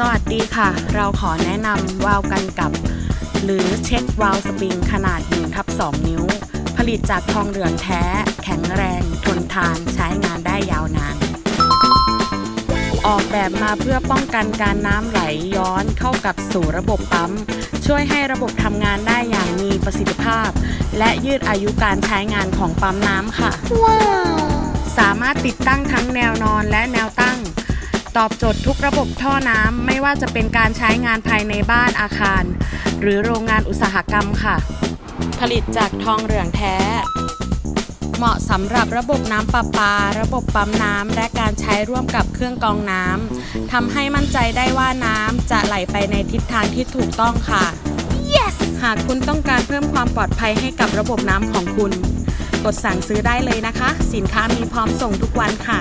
สวัสดีค่ะ เราขอแนะนำวาล์วกันกับ หรือเช็ควาล์วสปริงขนาด1ทับ2นิ้ว ผลิตจากทองเหลืองแท้ แข็งแรง ทนทานใช้งานได้ยาวนาน ออกแบบมาเพื่อป้องกันการน้ำไหลย้อนเข้ากับสู่ระบบปั๊ม ช่วยให้ระบบทำงานได้อย่างมีประสิทธิภาพ และยืดอายุการใช้งานของปั๊มน้ำค่ะสามารถติดตั้งทั้งแนวนอนและแนวตั้ง ตอบโจทย์ทุกระบบท่อน้ำไม่ว่าจะเป็นการใช้งานภายในบ้านอาคาร หรือโรงงานอุตสาหกรรมค่ะ ผลิตจากทองเหลืองแท้ เหมาะสำหรับระบบน้ำประปา ระบบปั๊มน้ำและการใช้ร่วมกับเครื่องกรองน้ำทำให้มั่นใจได้ว่าน้ำจะไหลไปในทิศทางที่ถูกต้องค่ะ yes หากคุณต้องการเพิ่มความปลอดภัยให้กับระบบน้ำของคุณ กดสั่งซื้อได้เลยนะคะ สินค้ามีพร้อมส่งทุกวันค่ะ